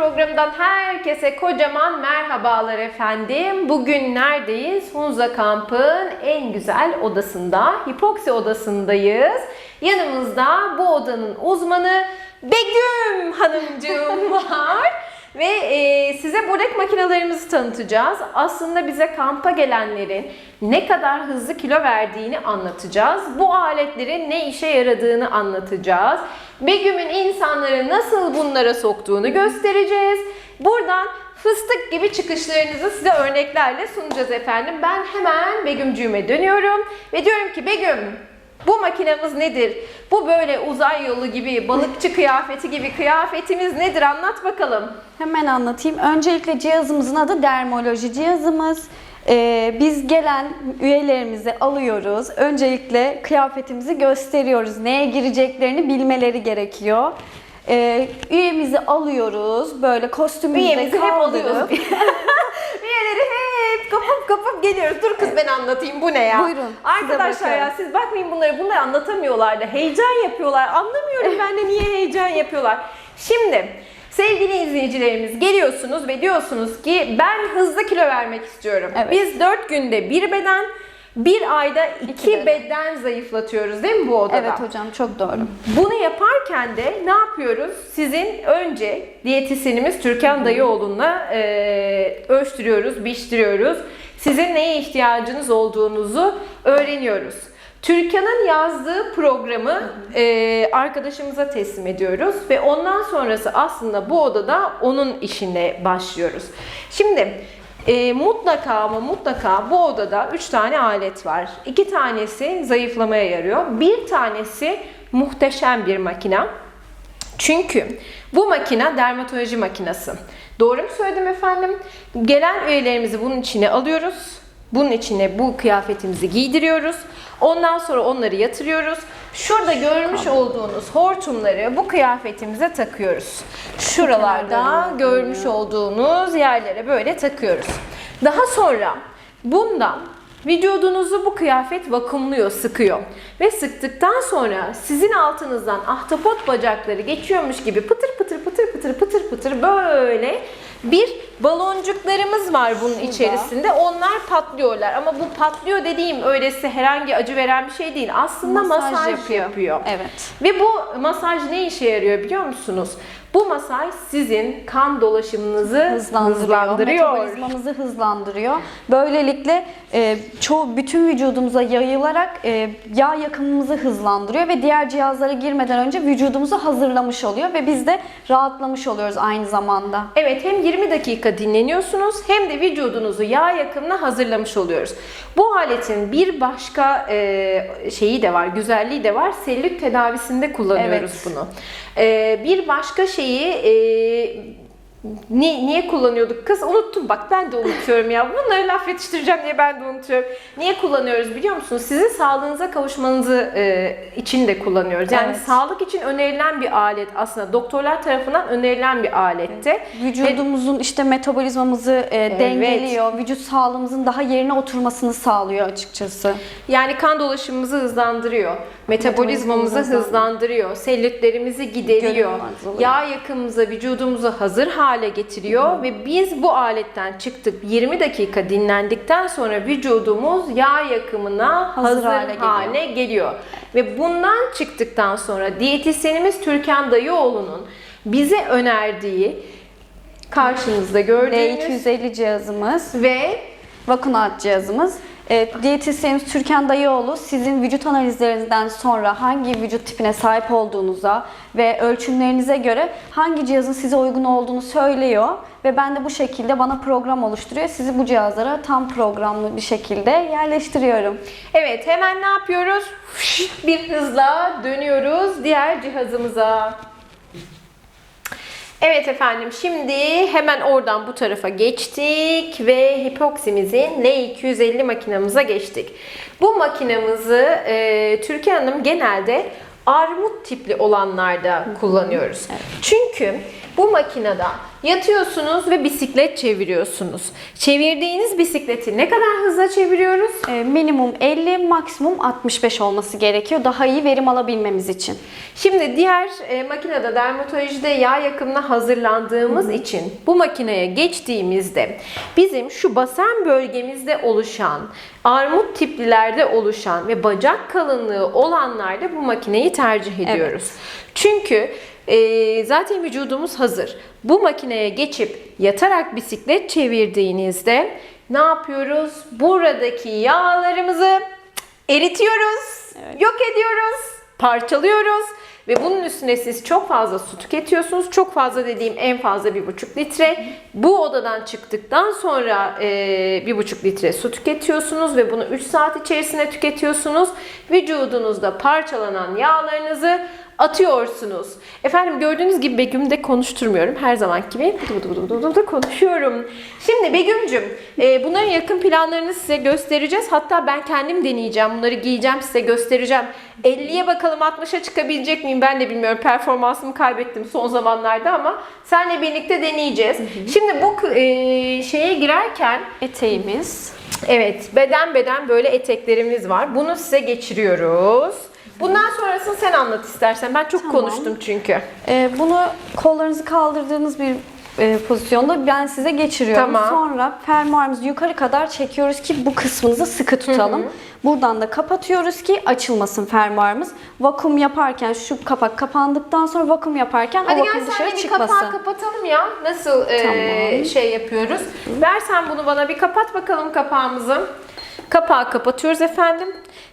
Programından herkese kocaman merhabalar efendim. Bugün neredeyiz? Hunza Kamp'ın en güzel odasında, hipoksi odasındayız. Yanımızda bu odanın uzmanı Begüm Hanımcığım var. Ve e, size buradaki makinelerimizi tanıtacağız. Aslında bize kampa gelenlerin ne kadar hızlı kilo verdiğini anlatacağız. Bu aletlerin ne işe yaradığını anlatacağız. Begüm'ün insanları nasıl bunlara soktuğunu göstereceğiz. Buradan fıstık gibi çıkışlarınızı size örneklerle sunacağız efendim. Ben hemen Begümcüğüme dönüyorum ve diyorum ki Begüm bu makinemiz nedir? Bu böyle uzay yolu gibi, balıkçı kıyafeti gibi kıyafetimiz nedir? Anlat bakalım. Hemen anlatayım. Öncelikle cihazımızın adı dermoloji cihazımız. Ee, biz gelen üyelerimizi alıyoruz. Öncelikle kıyafetimizi gösteriyoruz. Neye gireceklerini bilmeleri gerekiyor. Ee, üyemizi alıyoruz. Böyle kostümümüzü Üyemizi hep kaldırıp- alıyoruz. Üyeleri hep kapıp kapıp geliyoruz. Dur kız ben anlatayım bu ne ya? Buyurun, size Arkadaşlar ya bırakıyorum. siz bakmayın bunları. Bunları anlatamıyorlar da. Heyecan yapıyorlar. Anlamıyorum ben de niye heyecan yapıyorlar. Şimdi sevgili izleyicilerimiz geliyorsunuz ve diyorsunuz ki ben hızlı kilo vermek istiyorum. Evet. Biz 4 günde bir beden bir ayda iki, beden. beden. zayıflatıyoruz değil mi bu odada? Evet hocam çok doğru. Bunu yaparken de ne yapıyoruz? Sizin önce diyetisyenimiz Türkan Dayıoğlu'na e, ölçtürüyoruz, biçtiriyoruz. Sizin neye ihtiyacınız olduğunuzu öğreniyoruz. Türkan'ın yazdığı programı e, arkadaşımıza teslim ediyoruz ve ondan sonrası aslında bu odada onun işine başlıyoruz. Şimdi e, mutlaka ama mutlaka bu odada 3 tane alet var. 2 tanesi zayıflamaya yarıyor. Bir tanesi muhteşem bir makina. Çünkü bu makine dermatoloji makinesi. Doğru mu söyledim efendim? Gelen üyelerimizi bunun içine alıyoruz. Bunun içine bu kıyafetimizi giydiriyoruz. Ondan sonra onları yatırıyoruz. Şurada görmüş olduğunuz hortumları bu kıyafetimize takıyoruz. Şuralarda görmüş olduğunuz yerlere böyle takıyoruz. Daha sonra bundan vücudunuzu bu kıyafet vakumluyor, sıkıyor. Ve sıktıktan sonra sizin altınızdan ahtapot bacakları geçiyormuş gibi pıtır pıtır pıtır pıtır pıtır pıtır böyle bir baloncuklarımız var bunun içerisinde. Onlar patlıyorlar. Ama bu patlıyor dediğim öylesi herhangi acı veren bir şey değil. Aslında masaj, Masaj yapıyor. yapıyor. Evet. Ve bu masaj ne işe yarıyor biliyor musunuz? Bu masaj sizin kan dolaşımınızı hızlandırıyor, hızlandırıyor. metabolizmamızı hızlandırıyor. Böylelikle e, çoğu bütün vücudumuza yayılarak e, yağ yakımımızı hızlandırıyor ve diğer cihazlara girmeden önce vücudumuzu hazırlamış oluyor ve biz de rahatlamış oluyoruz aynı zamanda. Evet hem 20 dakika dinleniyorsunuz hem de vücudunuzu yağ yakımına hazırlamış oluyoruz. Bu aletin bir başka e, şeyi de var, güzelliği de var. Selülit tedavisinde kullanıyoruz Evet. bunu. E, bir başka şeyi e, ni- niye kullanıyorduk kız? Unuttum bak ben de unutuyorum ya. Bunları laf yetiştireceğim diye ben de unutuyorum. Niye kullanıyoruz biliyor musunuz? Sizin sağlığınıza kavuşmanızı e, için de kullanıyoruz. Yani Evet. sağlık için önerilen bir alet aslında. Doktorlar tarafından önerilen bir alette. Vücudumuzun işte metabolizmamızı e, dengeliyor, vücut sağlığımızın daha yerine oturmasını sağlıyor açıkçası. Yani kan dolaşımımızı hızlandırıyor. Metabolizmamızı hızlandırıyor. Selülitlerimizi gideriyor. Yağ yakımımıza, vücudumuzu hazır hale getiriyor ve biz bu aletten çıktık. 20 dakika dinlendikten sonra vücudumuz yağ yakımına hazır, Hazır hale, hale geliyor. geliyor. Ve bundan çıktıktan sonra diyetisyenimiz Türkan Dayıoğlu'nun bize önerdiği karşınızda gördüğünüz L250 cihazımız ve Vakunat cihazımız. E, Türkan Dayıoğlu sizin vücut analizlerinizden sonra hangi vücut tipine sahip olduğunuza ve ölçümlerinize göre hangi cihazın size uygun olduğunu söylüyor ve ben de bu şekilde bana program oluşturuyor. Sizi bu cihazlara tam programlı bir şekilde yerleştiriyorum. Evet hemen ne yapıyoruz? Bir hızla dönüyoruz diğer cihazımıza. Evet efendim şimdi hemen oradan bu tarafa geçtik ve hipoksimizin L250 makinamıza geçtik. Bu makinamızı e, Türkiye Hanım genelde armut tipli olanlarda kullanıyoruz. Çünkü bu makinede yatıyorsunuz ve bisiklet çeviriyorsunuz. Çevirdiğiniz bisikleti ne kadar hızla çeviriyoruz? E, minimum 50, maksimum 65 olması gerekiyor daha iyi verim alabilmemiz için. Şimdi diğer e, makinede dermatolojide yağ yakımına hazırlandığımız için bu makineye geçtiğimizde bizim şu basen bölgemizde oluşan, armut tiplilerde oluşan ve bacak kalınlığı olanlarda bu makineyi tercih ediyoruz. Çünkü e, zaten vücudumuz hazır. Bu makineye geçip yatarak bisiklet çevirdiğinizde ne yapıyoruz? Buradaki yağlarımızı eritiyoruz, yok ediyoruz, parçalıyoruz ve bunun üstüne siz çok fazla su tüketiyorsunuz. Çok fazla dediğim en fazla bir buçuk litre. Bu odadan çıktıktan sonra e, bir buçuk litre su tüketiyorsunuz ve bunu 3 saat içerisinde tüketiyorsunuz. Vücudunuzda parçalanan yağlarınızı atıyorsunuz. Efendim gördüğünüz gibi Begüm'ü de konuşturmuyorum. Her zaman gibi bıdı konuşuyorum. Şimdi Begüm'cüm e, bunların yakın planlarını size göstereceğiz. Hatta ben kendim deneyeceğim. Bunları giyeceğim size göstereceğim. 50'ye bakalım 60'a çıkabilecek miyim ben de bilmiyorum. Performansımı kaybettim son zamanlarda ama seninle birlikte deneyeceğiz. Şimdi bu e, şeye girerken Eteğimiz. Evet, beden beden böyle eteklerimiz var. Bunu size geçiriyoruz. Bundan sonrasını sen anlat istersen. Ben çok Tamam. konuştum çünkü. E, bunu kollarınızı kaldırdığınız bir e, pozisyonda ben size geçiriyorum. Tamam. Sonra fermuarımızı yukarı kadar çekiyoruz ki bu kısmınızı sıkı tutalım. Buradan da kapatıyoruz ki açılmasın fermuarımız. Vakum yaparken şu kapak kapandıktan sonra vakum yaparken Hadi o gel vakum sen dışarı de bir çıkmasın. kapağı kapatalım ya. Nasıl e, Tamam. şey yapıyoruz? Ver sen bunu bana bir kapat bakalım kapağımızı. Kapağı kapatıyoruz efendim.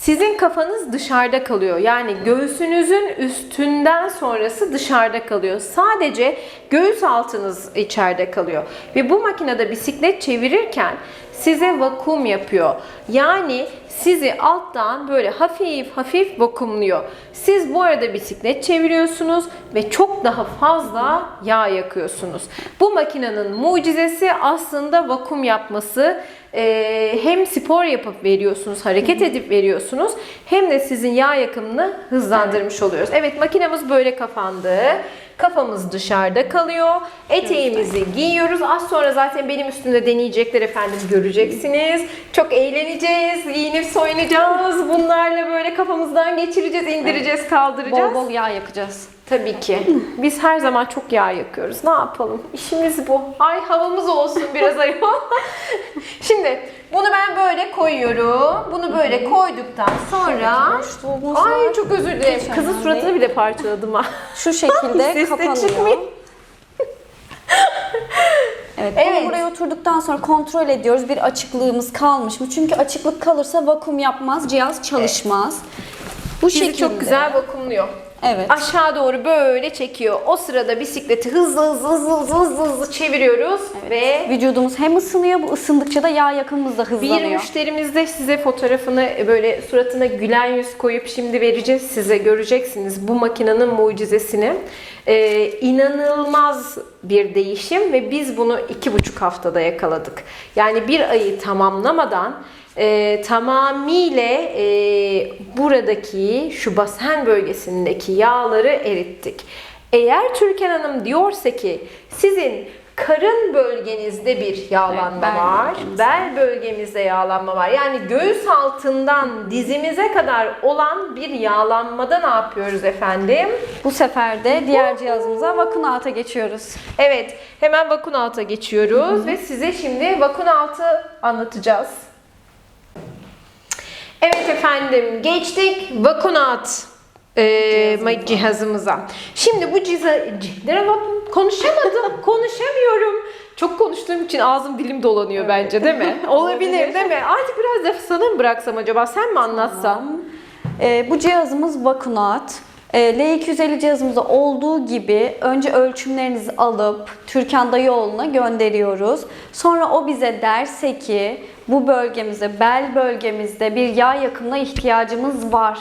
Sizin kafanız dışarıda kalıyor. Yani göğsünüzün üstünden sonrası dışarıda kalıyor. Sadece göğüs altınız içeride kalıyor. Ve bu makinede bisiklet çevirirken size vakum yapıyor. Yani sizi alttan böyle hafif hafif vakumluyor. Siz bu arada bisiklet çeviriyorsunuz ve çok daha fazla yağ yakıyorsunuz. Bu makinenin mucizesi aslında vakum yapması. Ee, hem spor yapıp veriyorsunuz, hareket edip veriyorsunuz hem de sizin yağ yakımını hızlandırmış oluyoruz. Evet makinemiz böyle kapandı. Kafamız dışarıda kalıyor. Eteğimizi giyiyoruz. Az sonra zaten benim üstümde deneyecekler efendim göreceksiniz. Çok eğleneceğiz. Giyinip soyunacağız. Bunlarla böyle kafamızdan geçireceğiz, indireceğiz, kaldıracağız. Bol bol yağ yakacağız. Tabii ki. Biz her zaman çok yağ yakıyoruz. Ne yapalım? İşimiz bu. Ay havamız olsun biraz ayol. Şimdi bunu ben böyle koyuyorum. Bunu böyle koyduktan sonra Ay çok özür dilerim. Hiç Kızın önemli suratını değil. bile parçaladım ha. Şu şekilde Ses de kapanıyor. çıkmıyor. Evet, Evet. Buraya oturduktan sonra kontrol ediyoruz bir açıklığımız kalmış mı? Çünkü açıklık kalırsa vakum yapmaz, cihaz çalışmaz. Bu Bizi şekilde. çok güzel vakumluyor. Evet. Aşağı doğru böyle çekiyor. O sırada bisikleti hızlı hızlı hızlı hızlı hızlı, hızlı çeviriyoruz ve Vücudumuz hem ısınıyor, bu ısındıkça da yağ yakımımız da Bir hızlanıyor. müşterimiz de size fotoğrafını böyle suratına gülen yüz koyup şimdi vereceğiz size göreceksiniz bu makinenin mucizesini. Ee, inanılmaz bir değişim ve biz bunu iki buçuk haftada yakaladık. Yani bir ayı tamamlamadan e, tamamıyla e, buradaki şu basen bölgesindeki yağları erittik. Eğer Türkan Hanım diyorsa ki sizin karın bölgenizde bir yağlanma Evet, var, bölgemizde. bel bölgemizde yağlanma var. Yani göğüs altından dizimize kadar olan bir yağlanmada ne yapıyoruz efendim? Bu sefer de diğer cihazımıza vakunata geçiyoruz. Evet, hemen vakun alta geçiyoruz ve size şimdi vakun altı anlatacağız. Evet efendim, geçtik vakun alt e, cihazımıza. Şimdi bu ciza... ci- Konuşamadım, konuşamıyorum. Çok konuştuğum için ağzım dilim dolanıyor bence değil mi? Olabilir değil mi? Artık biraz da sana mı bıraksam acaba? Sen mi anlatsan? Ee, bu cihazımız vakunat. Ee, L250 cihazımızda olduğu gibi önce ölçümlerinizi alıp Türkan Dayıoğlu'na gönderiyoruz. Sonra o bize derse ki bu bölgemizde, bel bölgemizde bir yağ yakımına ihtiyacımız var.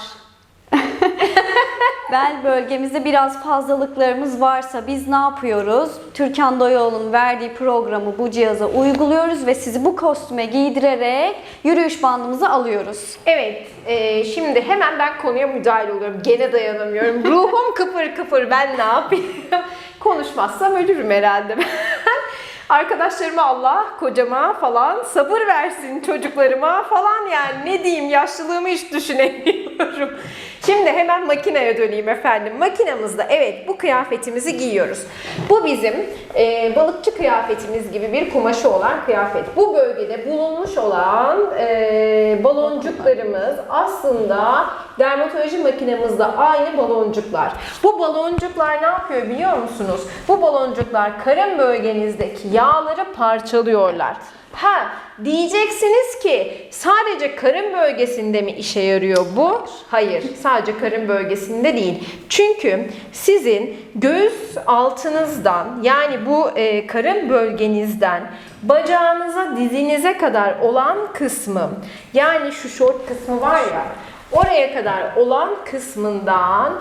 Bel bölgemizde biraz fazlalıklarımız varsa biz ne yapıyoruz? Türkan Doyoğlu'nun verdiği programı bu cihaza uyguluyoruz ve sizi bu kostüme giydirerek yürüyüş bandımızı alıyoruz. Evet, e, şimdi hemen ben konuya müdahale oluyorum. Gene dayanamıyorum. Ruhum kıpır kıpır ben ne yapayım? Konuşmazsam ölürüm herhalde. Arkadaşlarıma Allah, kocama falan sabır versin çocuklarıma falan yani ne diyeyim yaşlılığımı hiç düşünemiyorum. Şimdi hemen makineye döneyim efendim. Makinamızda evet bu kıyafetimizi giyiyoruz. Bu bizim e, balıkçı kıyafetimiz gibi bir kumaşı olan kıyafet. Bu bölgede bulunmuş olan e, baloncuklarımız aslında dermatoloji makinemizde aynı baloncuklar. Bu baloncuklar ne yapıyor biliyor musunuz? Bu baloncuklar karın bölgenizdeki yağları parçalıyorlar. Ha diyeceksiniz ki sadece karın bölgesinde mi işe yarıyor bu? Hayır, sadece karın bölgesinde değil. Çünkü sizin göğüs altınızdan yani bu e, karın bölgenizden bacağınıza dizinize kadar olan kısmı yani şu şort kısmı var ya Oraya kadar olan kısmından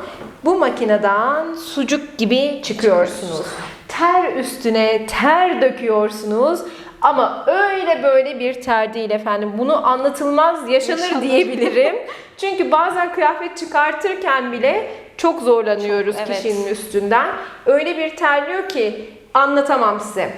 bu makineden sucuk gibi çıkıyorsunuz. Ter üstüne ter döküyorsunuz. Ama öyle böyle bir ter değil efendim. Bunu anlatılmaz yaşanır, Yaşanır. diyebilirim. Çünkü bazen kıyafet çıkartırken bile çok zorlanıyoruz Çok, evet. kişinin üstünden. Öyle bir terliyor ki anlatamam size.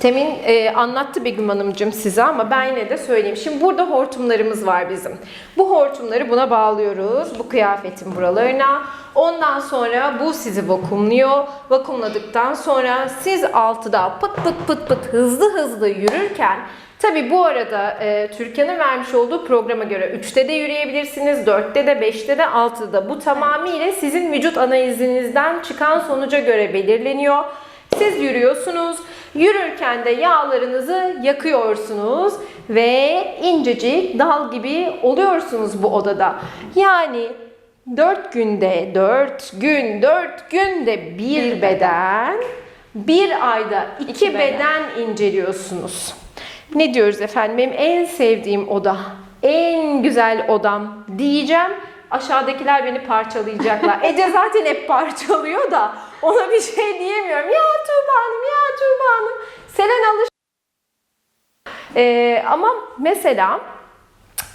Temin e, anlattı Begüm Hanımcığım size ama ben yine de söyleyeyim. Şimdi burada hortumlarımız var bizim. Bu hortumları buna bağlıyoruz. Bu kıyafetin buralarına. Ondan sonra bu sizi vakumluyor. Vakumladıktan sonra siz altıda pıt pıt pıt pıt hızlı hızlı yürürken Tabi bu arada e, Türkan'ın vermiş olduğu programa göre 3'te de yürüyebilirsiniz, 4'te de, 5'te de, 6'da da. Bu tamamıyla sizin vücut analizinizden çıkan sonuca göre belirleniyor. Siz yürüyorsunuz. Yürürken de yağlarınızı yakıyorsunuz ve incecik dal gibi oluyorsunuz bu odada. Yani 4 günde 4 gün 4 günde bir, Bir beden, bir ayda iki, İki beden. beden inceliyorsunuz. Ne diyoruz efendim? Benim en sevdiğim oda, en güzel odam diyeceğim. Aşağıdakiler beni parçalayacaklar. Ece zaten hep parçalıyor da ona bir şey diyemiyorum. Ya Tuğba Hanım, ya Tuğba Hanım. Selen alış. Ee, ama mesela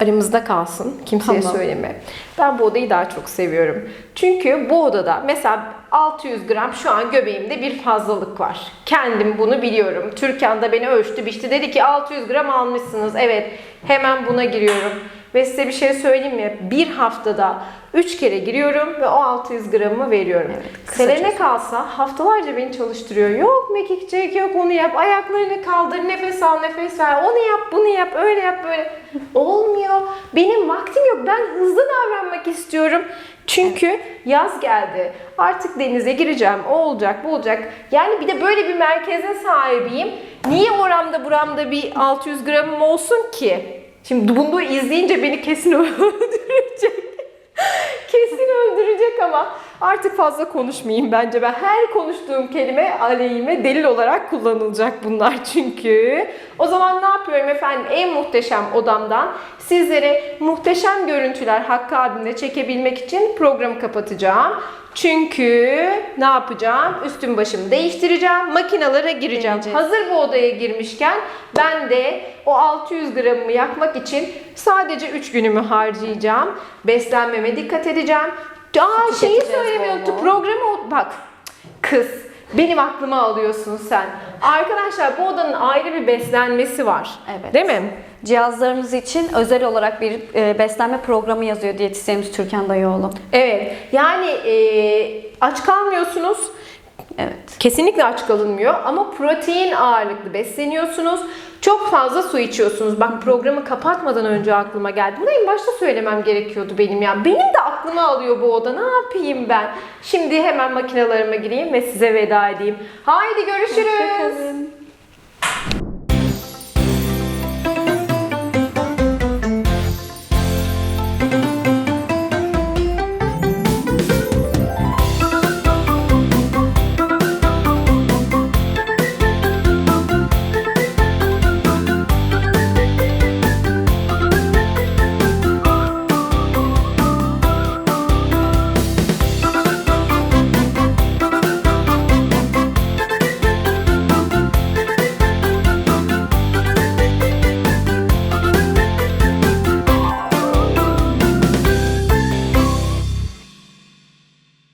aramızda kalsın. Kimseye Tamam. söyleme. Ben bu odayı daha çok seviyorum. Çünkü bu odada mesela 600 gram şu an göbeğimde bir fazlalık var. Kendim bunu biliyorum. Türkan da beni ölçtü biçti. Dedi ki 600 gram almışsınız. Evet hemen buna giriyorum. Ve size bir şey söyleyeyim mi? Bir haftada 3 kere giriyorum ve o 600 gramımı veriyorum. kısa Selene kalsa haftalarca beni çalıştırıyor. Yok mekik çek, yok onu yap, ayaklarını kaldır, nefes al, nefes ver, onu yap, bunu yap, öyle yap, böyle. Olmuyor. Benim vaktim yok. Ben hızlı davranmak istiyorum. Çünkü yaz geldi. Artık denize gireceğim. O olacak, bu olacak. Yani bir de böyle bir merkeze sahibiyim. Niye oramda buramda bir 600 gramım olsun ki? Şimdi bunu izleyince beni kesin öldürecek. Kesin öldürecek ama artık fazla konuşmayayım bence. Ben her konuştuğum kelime aleyhime delil olarak kullanılacak bunlar çünkü. O zaman ne yapıyorum efendim? En muhteşem odamdan sizlere muhteşem görüntüler Hakkı abimle çekebilmek için programı kapatacağım. Çünkü ne yapacağım? Üstüm başımı değiştireceğim. Makinalara gireceğim. Deneyeceğiz. Hazır bu odaya girmişken ben de o 600 gramımı yakmak için sadece 3 günümü harcayacağım. Beslenmeme dikkat edeceğim. Aa şeyi bol. Programı bak kız benim aklıma alıyorsun sen. Arkadaşlar bu odanın ayrı bir beslenmesi var. Evet. Değil mi? Cihazlarımız için özel olarak bir e, beslenme programı yazıyor diyetisyenimiz Türkan Dayıoğlu. Evet. Yani e, aç kalmıyorsunuz. Evet. Kesinlikle aç kalınmıyor ama protein ağırlıklı besleniyorsunuz. Çok fazla su içiyorsunuz. Bak programı kapatmadan önce aklıma geldi. Bunu en başta söylemem gerekiyordu benim ya. Benim de aklıma alıyor bu oda. Ne yapayım ben? Şimdi hemen makinalarıma gireyim ve size veda edeyim. Haydi görüşürüz. Hoşçakalın.